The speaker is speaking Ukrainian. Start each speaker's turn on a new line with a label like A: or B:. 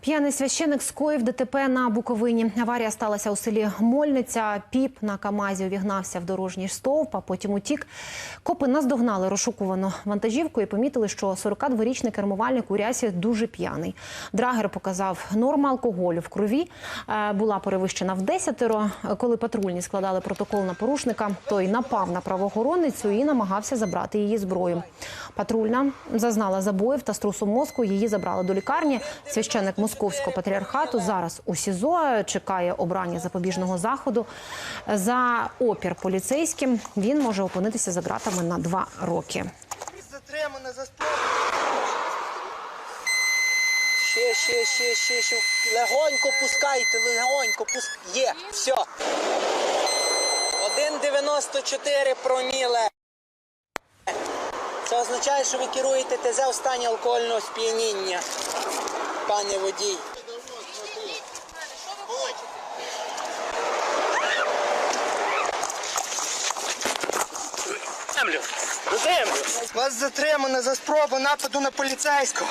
A: П'яний священик скоїв ДТП на Буковині. Аварія сталася у селі Мольниця. Піп на Камазі увігнався в дорожній стовп, а потім утік. Копи наздогнали розшукувану вантажівку і помітили, що 42-річний кермувальник у рясі дуже п'яний. Драгер показав норму алкоголю в крові. е, Була перевищена в десятеро. Коли патрульні складали протокол на порушника, той напав на правоохоронницю і намагався забрати її зброю. Патрульна зазнала забоїв та струсу мозку. Її забрали до лікарні. Священник московського патріархату зараз у СІЗО чекає обрання запобіжного заходу. За опір поліцейським він може опинитися за ґратами на два роки.
B: Затримана за. Ще, ще, ще, ще, ще. Легонько пускайте, легонько пуск... Є, все. 1,94 проміле. Це означає, що ви керуєте ТЗ у стані алкогольного сп'яніння, пане водій.
C: землю! Землю!
B: Вас затримано за спробу нападу на поліцейського.